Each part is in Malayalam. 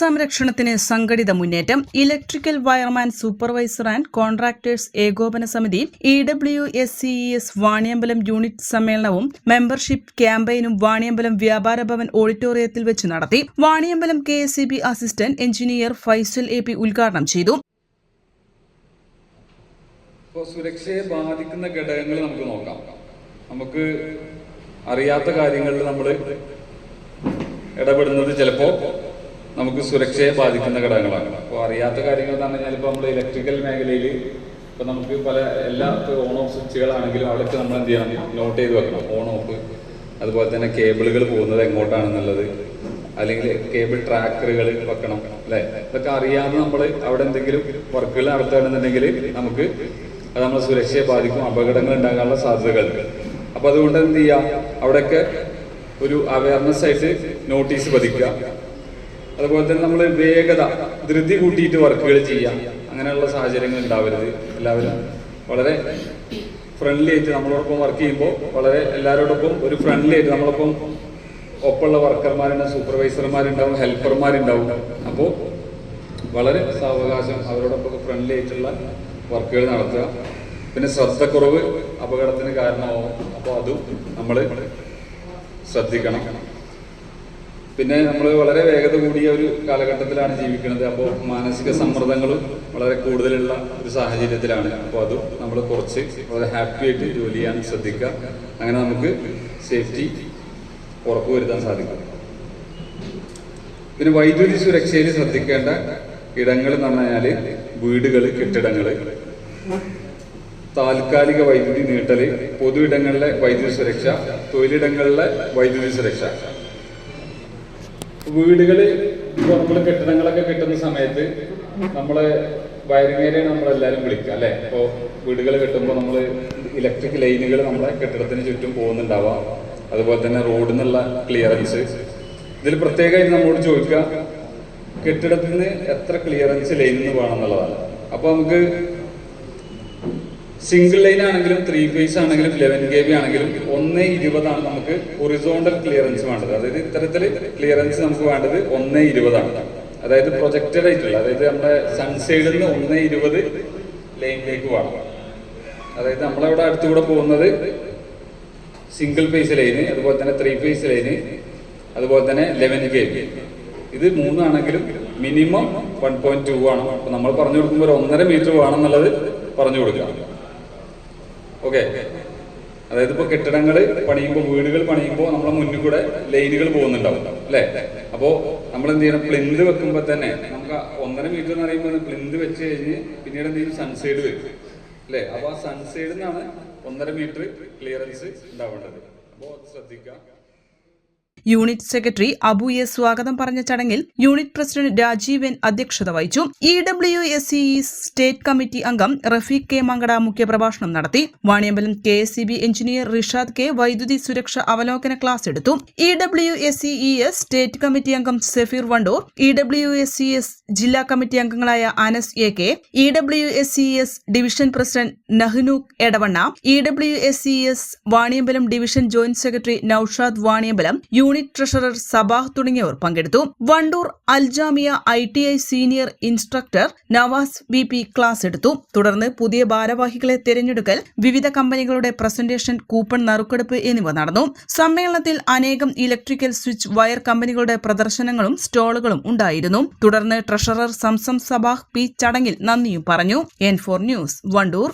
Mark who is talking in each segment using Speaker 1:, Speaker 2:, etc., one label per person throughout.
Speaker 1: സംരക്ഷണത്തിന് സംഘടിത മുന്നേറ്റം. Electrical wireman supervisor and contractors ഏകോപന സമിതി E W S C S Vaniyambalam unit സമ്മേളനവും മെമ്പർഷിപ്പ് ക്യാമ്പയിനും വാണിയമ്പലം വ്യാപാര ഭവൻ ഓഡിറ്റോറിയത്തിൽ വെച്ച് നടത്തി. Vaniyambalam K S B assistant engineer Faisal A P ഉദ്ഘാടനം ചെയ്തു.
Speaker 2: സുരക്ഷയെ ബാധിക്കുന്ന ഘടകങ്ങൾ നമുക്ക് നോക്കാം. നമുക്ക് അറിയാത്ത കാര്യങ്ങളിൽ നമ്മൾ ഇടപെടുന്നത് ചിലപ്പോൾ നമുക്ക് സുരക്ഷയെ ബാധിക്കുന്ന ഘടകങ്ങളാണ്. അപ്പോൾ അറിയാത്ത കാര്യങ്ങൾ എന്ന് പറഞ്ഞാൽ ഇപ്പോൾ നമ്മൾ ഇലക്ട്രിക്കൽ മേഖലയിൽ ഇപ്പോൾ നമുക്ക് പല എല്ലാ ഓൺ ഓഫ് സ്വിച്ചുകളാണെങ്കിലും അവിടേക്ക് നമ്മൾ എന്ത് ചെയ്യണം? നോട്ട് ചെയ്ത് വെക്കണം. On off. അതുപോലെ തന്നെ കേബിളുകൾ പോകുന്നത് എങ്ങോട്ടാണെന്നുള്ളത്. അല്ലെങ്കിൽ കേബിൾ ട്രാക്കറുകൾ വെക്കണം അല്ലേ? ഇതൊക്കെ അറിയാതെ നമ്മൾ അവിടെ എന്തെങ്കിലും വർക്കുകൾ നടത്തുകയാണെന്നുണ്ടെങ്കിൽ നമുക്ക് അത് നമ്മളെ സുരക്ഷയെ ബാധിക്കും അപകടങ്ങൾ ഉണ്ടാകാനുള്ള സാധ്യതകൾ. അപ്പോൾ അതുകൊണ്ട് എന്ത് ചെയ്യുക അവിടെയൊക്കെ ഒരു അവയർനെസ് ആയിട്ട് നോട്ടീസ് പതിക്കുക. അതുപോലെ തന്നെ നമ്മൾ വേഗത ധൃതി കൂട്ടിയിട്ട് വർക്കുകൾ ചെയ്യാം. അങ്ങനെയുള്ള സാഹചര്യങ്ങൾ ഉണ്ടാവരുത്. എല്ലാവരും വളരെ ഫ്രണ്ട്ലി ആയിട്ട് നമ്മളോടൊപ്പം വർക്ക് ചെയ്യുമ്പോൾ വളരെ എല്ലാവരോടൊപ്പം ഒരു ഫ്രണ്ട്ലി ആയിട്ട് നമ്മളൊപ്പം ഒപ്പമുള്ള വർക്കർമാരുണ്ടാവും സൂപ്പർവൈസർമാരുണ്ടാവും ഹെൽപ്പർമാരുണ്ടാവും അപ്പോൾ വളരെ സാവകാശം അവരോടൊപ്പം ഫ്രണ്ട്ലി ആയിട്ടുള്ള വർക്കുകൾ നടത്തുക. പിന്നെ ശ്രദ്ധക്കുറവ് അപകടത്തിന് കാരണമാവും. അപ്പോൾ അതും നമ്മൾ ശ്രദ്ധിക്കണം. പിന്നെ നമ്മൾ വളരെ വേഗത കൂടിയ ഒരു കാലഘട്ടത്തിലാണ് ജീവിക്കുന്നത്. അപ്പോൾ മാനസിക സമ്മർദ്ദങ്ങളും വളരെ കൂടുതലുള്ള ഒരു സാഹചര്യത്തിലാണ്. അപ്പോൾ അതും നമ്മൾ കുറച്ച് വളരെ ഹാപ്പി ആയിട്ട് ജോലി ചെയ്യാൻ ശ്രദ്ധിക്കുക. അങ്ങനെ നമുക്ക് സേഫ്റ്റി ഉറപ്പുവരുത്താൻ സാധിക്കും. പിന്നെ വൈദ്യുതി സുരക്ഷയിൽ ശ്രദ്ധിക്കേണ്ട ഇടങ്ങൾ എന്ന് പറഞ്ഞു കഴിഞ്ഞാൽ വീടുകൾ കെട്ടിടങ്ങൾ താൽക്കാലിക വൈദ്യുതി നീട്ടൽ പൊതു ഇടങ്ങളിലെ വൈദ്യുതി സുരക്ഷ തൊഴിലിടങ്ങളിലെ വൈദ്യുതി സുരക്ഷ. വീടുകൾ നമ്മൾ കെട്ടിടങ്ങളൊക്കെ കെട്ടുന്ന സമയത്ത് നമ്മൾ വയറിങ്ങേരെയാണ് നമ്മളെല്ലാവരും വിളിക്കുക അല്ലെ? ഇപ്പോൾ വീടുകൾ കെട്ടുമ്പോൾ നമ്മൾ ഇലക്ട്രിക് ലൈനുകൾ നമ്മളെ കെട്ടിടത്തിന് ചുറ്റും പോകുന്നുണ്ടാവാം. അതുപോലെ തന്നെ റോഡിൽ നിന്നുള്ള ക്ലിയറൻസ് ഇതിൽ പ്രത്യേകമായിട്ട് നമ്മളോട് ചോദിക്കുക കെട്ടിടത്തിന് എത്ര ക്ലിയറൻസ് ലൈനിൽ നിന്ന് വേണം എന്നുള്ളതാണ്. അപ്പോൾ നമുക്ക് സിംഗിൾ ലൈൻ ആണെങ്കിലും ത്രീ ഫേസ് ആണെങ്കിലും ലെവൻ കെ ബി ആണെങ്കിലും ഒന്ന് ഇരുപതാണ് നമുക്ക് ഒറിസോണ്ടൽ ക്ലിയറൻസ് വേണ്ടത്. അതായത് ഇത്തരത്തിൽ ക്ലിയറൻസ് നമുക്ക് വേണ്ടത് ഒന്ന് ഇരുപതാണ്. അതായത് പ്രൊജക്റ്റഡ് ആയിട്ടുള്ള അതായത് നമ്മുടെ സൺസൈഡിൽ നിന്ന് ഒന്ന് ഇരുപത് ലൈനിലേക്ക് വേണം. അതായത് നമ്മളവിടെ അടുത്തുകൂടെ പോകുന്നത് സിംഗിൾ ഫേസ് ലൈന് അതുപോലെ തന്നെ ത്രീ ഫേസ് ലൈന് അതുപോലെ തന്നെ ലെവൻ കെ ബി ഇത് മൂന്നാണെങ്കിലും മിനിമം വൺ പോയിന്റ് ടു ആണ്. അപ്പൊ നമ്മൾ പറഞ്ഞു കൊടുക്കുമ്പോൾ ഒന്നര മീറ്റർ വേണം എന്നുള്ളത് പറഞ്ഞു കൊടുക്കാം ഓക്കെ അതായത് ഇപ്പൊ കെട്ടിടങ്ങൾ പണിയുമ്പോൾ വീടുകൾ പണിയുമ്പോൾ നമ്മളെ മുന്നിൽ കൂടെ ലൈനുകൾ പോകുന്നുണ്ടാവും അല്ലെ? അപ്പോ നമ്മൾ എന്ത് ചെയ്യണം പ്ലിന്ത് വെക്കുമ്പോൾ തന്നെ നമുക്ക് ഒന്നര മീറ്റർ എന്ന് പറയുമ്പോൾ പ്ലിന്ത് വെച്ച് കഴിഞ്ഞ് പിന്നീട് എന്ത് ചെയ്യും? സൺസൈഡ് വരും അല്ലെ? അപ്പൊ ആ സൺസൈഡിൽ നിന്നാണ് ഒന്നര മീറ്റർ ക്ലിയറൻസ് ഉണ്ടാവേണ്ടത്. അപ്പോൾ ശ്രദ്ധിക്കുക.
Speaker 1: യൂണിറ്റ് സെക്രട്ടറി അബു എസ് സ്വാഗതം പറഞ്ഞ ചടങ്ങിൽ യൂണിറ്റ് പ്രസിഡന്റ് രാജീവൻ അധ്യക്ഷത വഹിച്ചു. E W S C state committee അംഗം റഫീഖ് കെ മങ്കട മുഖ്യപ്രഭാഷണം നടത്തി. Vaniyambalam K S B engineer Rishad K വൈദ്യുതി സുരക്ഷ അവലോകന ക്ലാസ് എടുത്തു. E W S E S state committee അംഗം Safeer Wandoor E W S C S ജില്ലാ കമ്മിറ്റി അംഗങ്ങളായ Anas A K E W S C S division president Nahnu Edavanna E W S C S Vaniyambalam division joint secretary Naushad Vaniyambalam unit unit treasurer Sabah തുടങ്ങിയവർ പങ്കെടുത്തു. Wandoor Aljamia I T I senior instructor Navas V P class എടുത്തു. തുടർന്ന് പുതിയ ഭാരവാഹികളെ തിരഞ്ഞെടുക്കൽ വിവിധ കമ്പനികളുടെ പ്രസന്റേഷൻ കൂപ്പൺ നറുക്കെടുപ്പ് എന്നിവ നടന്നു. സമ്മേളനത്തിൽ അനേകം ഇലക്ട്രിക്കൽ സ്വിച്ച് വയർ കമ്പനികളുടെ പ്രദർശനങ്ങളും സ്റ്റോളുകളും ഉണ്ടായിരുന്നു. തുടർന്ന് ട്രഷറർ സംസം സബാഹ് പി ചടങ്ങിൽ നന്ദിയും പറഞ്ഞു. N four news Wandoor.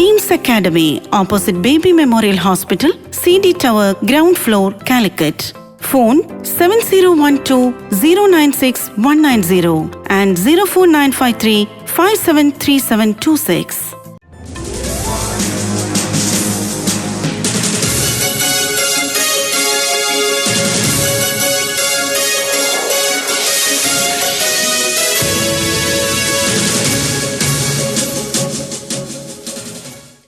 Speaker 3: Aims academy opposite baby memorial hospital C D tower ground floor Calicut. Phone 7012-096-190 and 04953-573726.